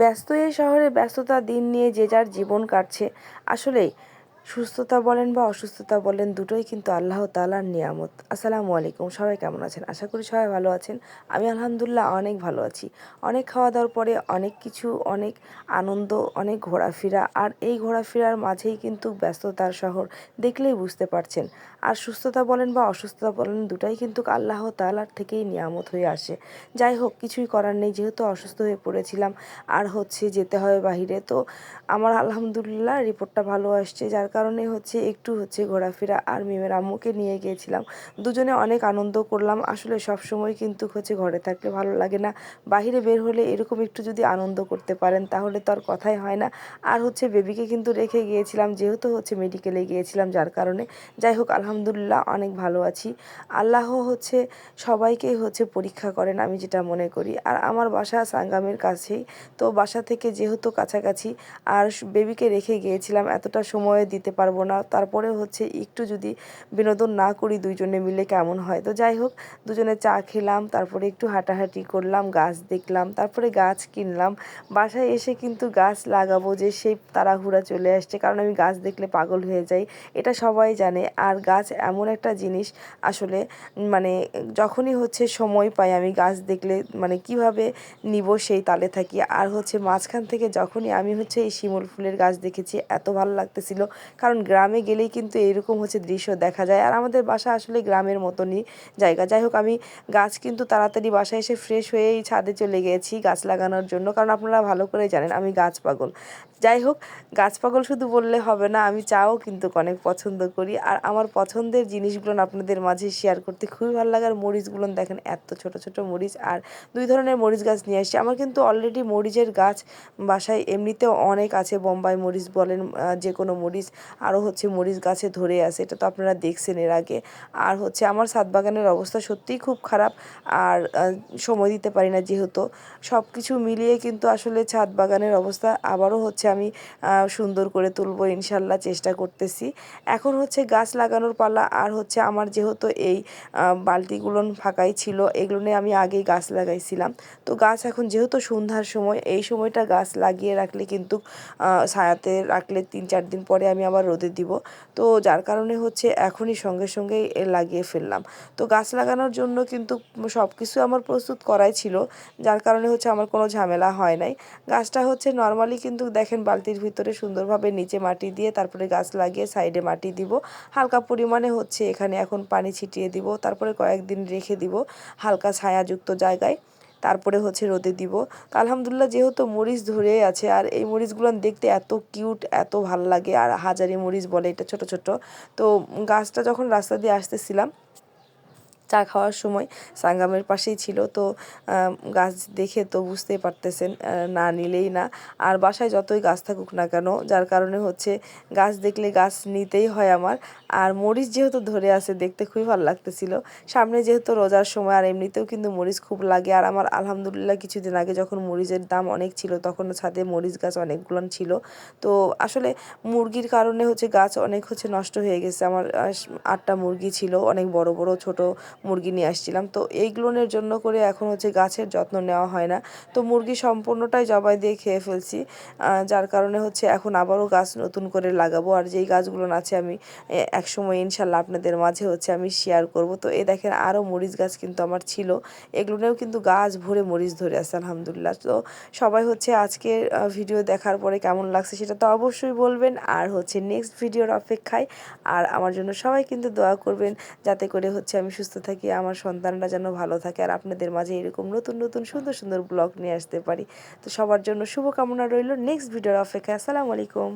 ব্যস্ত এই শহরে ব্যস্ততা দিন নিয়ে যে যার জীবন কাটছে। আসলেই সুস্থতা বলেন বা অসুস্থতা বলেন, দুটোই কিন্তু আল্লাহ তালার নিয়ামত। আসসালামু আলাইকুম, সবাই কেমন আছেন? আশা করি সবাই ভালো আছেন। আমি আলহামদুলিল্লাহ অনেক ভালো আছি। অনেক খাওয়া দাওয়ার পরে অনেক কিছু, অনেক আনন্দ, অনেক ঘোরাফেরা, আর এই ঘোরাফেরার মাঝেই কিন্তু ব্যস্ততার শহর দেখলেই বুঝতে পারছেন। আর সুস্থতা বলেন বা অসুস্থতা বলেন, দুটাই কিন্তু আল্লাহ তালার থেকেই নিয়ামত হয়ে আসে। যাই হোক, কিছুই করার নেই, যেহেতু অসুস্থ হয়ে পড়েছিলাম, আর হচ্ছে যেতে হবে বাহিরে। তো আমার আলহামদুলিল্লাহ রিপোর্টটা ভালো আসছে, যার কারণে হচ্ছে একটু হচ্ছে ঘোরাফেরা আর মিমের আম্মুকে নিয়ে গিয়েছিলাম। দুজনে অনেক আনন্দ করলাম। আসলে সব সময় কিন্তু হচ্ছে ঘরে থাকলে ভালো লাগে না। বাহিরে বের হলে এরকম একটু যদি আনন্দ করতে পারেন, তাহলে তো আর কথাই হয় না। আর হচ্ছে বেবিকে কিন্তু রেখে গিয়েছিলাম, যেহেতু হচ্ছে মেডিকেলে গিয়েছিলাম যার কারণে। যাই হোক, আলহামদুলিল্লাহ অনেক ভালো আছি। আল্লাহ হচ্ছে সবাইকেই হচ্ছে পরীক্ষা করেন, আমি যেটা মনে করি। আর আমার বাসা সাঙ্গামের কাছেই। তো বাসা থেকে যেহেতু কাছাকাছি, আর বেবিকে রেখে গিয়েছিলাম, এতটা সময় দিতে পারব না। তারপরে হচ্ছে একটু যদি বিনোদন না করি দুইজনে মিলে কেমন হয়? তো যাই হোক, দুজনে চা খেলাম, তারপরে একটু হাঁটাহাঁটি করলাম, গাছ দেখলাম, তারপরে গাছ কিনলাম। বাসায় এসে কিন্তু গাছ লাগাবো যে সেই তাড়াহুড়া চলে আসছে, কারণ আমি গাছ দেখলে পাগল হয়ে যাই, এটা সবাই জানে। আর গাছ এমন একটা জিনিস, আসলে মানে যখনই হচ্ছে সময় পাই আমি গাছ দেখলে মানে কীভাবে নিব সেই তালে থাকি। আর হচ্ছে মাঝখান থেকে যখনই আমি হচ্ছে এই শিমুল ফুলের গাছ দেখেছি, এত ভালো লাগতেছিল কারণ গ্রামে গেলেই কিন্তু এরকম হচ্ছে দৃশ্য দেখা যায়। আর আমাদের বাসা আসলে গ্রামের মতনই জায়গা। যাই হোক, আমি গাছ কিন্তু তাড়াতাড়ি বাসায় এসে ফ্রেশ হয়েই ছাদে চলে গেছি গাছ লাগানোর জন্য। কারণ আপনারা ভালো করে জানেন, আমি গাছ পাগল। যাই হোক, গাছ পাগল শুধু বললে হবে না, আমি চাও কিন্তু অনেক পছন্দ করি। আর আমার পছন্দের জিনিসগুলো আপনাদের মাঝে শেয়ার করতে খুবই ভালো লাগে। আর মরিচগুলো দেখেন, এত ছোট ছোট মরিচ। আর দুই ধরনের মরিচ গাছ নিয়ে আসছি। আমার কিন্তু অলরেডি মরিচের গাছ বাসায় এমনিতেও অনেক আছে, বোম্বাই মরিচ বলেন যে কোনো মরিচ। আরও হচ্ছে মরিচ গাছে ধরে আছে, এটা তো আপনারা দেখছেন এর আগে। আর হচ্ছে আমার সাত বাগানের অবস্থা সত্যিই খুব খারাপ, আর সময় দিতে পারি না যেহেতু। সব কিছু মিলিয়ে কিন্তু আসলে ছাদ বাগানের অবস্থা আবারও হচ্ছে আমি সুন্দর করে তুলবো ইনশাল্লাহ চেষ্টা করতেছি। এখন হচ্ছে গাছ লাগানোর পালা, আর হচ্ছে আমার যেহেতু এই বালতিগুলো ফাঁকাই ছিল, এগুলো নিয়ে আমি আগেই গাছ লাগাইছিলাম। তো গাছ এখন যেহেতু সন্ধ্যার সময়, এই সময়টা গাছ লাগিয়ে রাখলে কিন্তু ছায়াতে রাখলে তিন চার দিন পরে আমি আবার রোদে দিব। তো যার কারণে হচ্ছে এখনই সঙ্গে সঙ্গে লাগিয়ে ফেললাম। তো গাছ লাগানোর জন্য কিন্তু সব কিছু আমার প্রস্তুত করাই ছিল, যার কারণে হচ্ছে আমার কোনো ঝামেলা হয় নাই। গাছটা হচ্ছে নর্মালি কিন্তু দেখেন বালতির ভিতরে সুন্দরভাবে নিচে মাটি দিয়ে তারপরে গাছ লাগিয়ে সাইডে মাটি দিব। হালকা পরিমাণে হচ্ছে এখানে এখন পানি ছিটিয়ে দিব, তারপরে কয়েকদিন রেখে দিব হালকা ছায়াযুক্ত জায়গায়। তারপরে হচ্ছে রোদে দিব। তো আলহামদুলিল্লাহ যেহেতু মরিচ ধরে আছে, আর এই মরিচগুলো দেখতে এত কিউট, এত ভালো লাগে। আর হাজারি মরিচ বলে এটা ছোট ছোট। তো গাছটা যখন রাস্তা দিয়ে আসতেছিলাম চা খাওয়ার সময় সাঙ্গামের পাশেই ছিল। তো গাছ দেখে তো বুঝতেই পারতেছেন না নিলেই না। আর বাসায় যতই গাছ থাকুক না কেন, যার কারণে হচ্ছে গাছ দেখলে গাছ নিতেই হয় আমার। আর মরিচ যেহেতু ধরে আছে, দেখতে খুবই ভালো লাগতেছিল। সামনে যেহেতু রোজার সময়, আর এমনিতেও কিন্তু মরিচ খুব লাগে। আর আমার আলহামদুলিল্লাহ কিছুদিন আগে যখন মরিচের দাম অনেক ছিল, তখন ছাদে মরিচ গাছ অনেকগুলো ছিল। তো, আসলে মুরগির কারণে হচ্ছে গাছ অনেক হচ্ছে নষ্ট হয়ে গেছে। আমার আটটা মুরগি ছিল, অনেক বড় বড়, ছোট মুরগি নিয়ে আসছিলাম। তো এইগুলোনের জন্য করে এখন হচ্ছে গাছের যত্ন নেওয়া হয় না। তো মুরগি সম্পূর্ণটাই জবাই দিয়ে খেয়ে ফেলছি। যার কারণে হচ্ছে এখন আবারও গাছ নতুন করে লাগাবো। আর যেই গাছগুলো আছে আমি একসময় ইনশাল্লাহ আপনাদের মাঝে হচ্ছে আমি শেয়ার করব। তো এই দেখেন আরও মরিচ গাছ কিন্তু আমার ছিল। এগুলোনেও কিন্তু গাছ ভরে মরিচ ধরে আছে, আলহামদুলিল্লাহ। তো সবাই হচ্ছে আজকের ভিডিও দেখার পরে কেমন লাগছে সেটা তো অবশ্যই বলবেন। আর হচ্ছে নেক্সট ভিডিওর অপেক্ষায়। আর আমার জন্য সবাই কিন্তু দোয়া করবেন, যাতে করে হচ্ছে আমি সুস্থ থাকি। থাকি, আমার সন্তানরা যেন ভালো থাকে, আর আপনাদের মাঝে এরকম নতুন নতুন, সুন্দর সুন্দর ব্লগ নিয়ে আসতে পারি। তো সবার জন্য শুভকামনা রইল নেক্সট ভিডিওর অপেক্ষা আসসালামু আলাইকুম।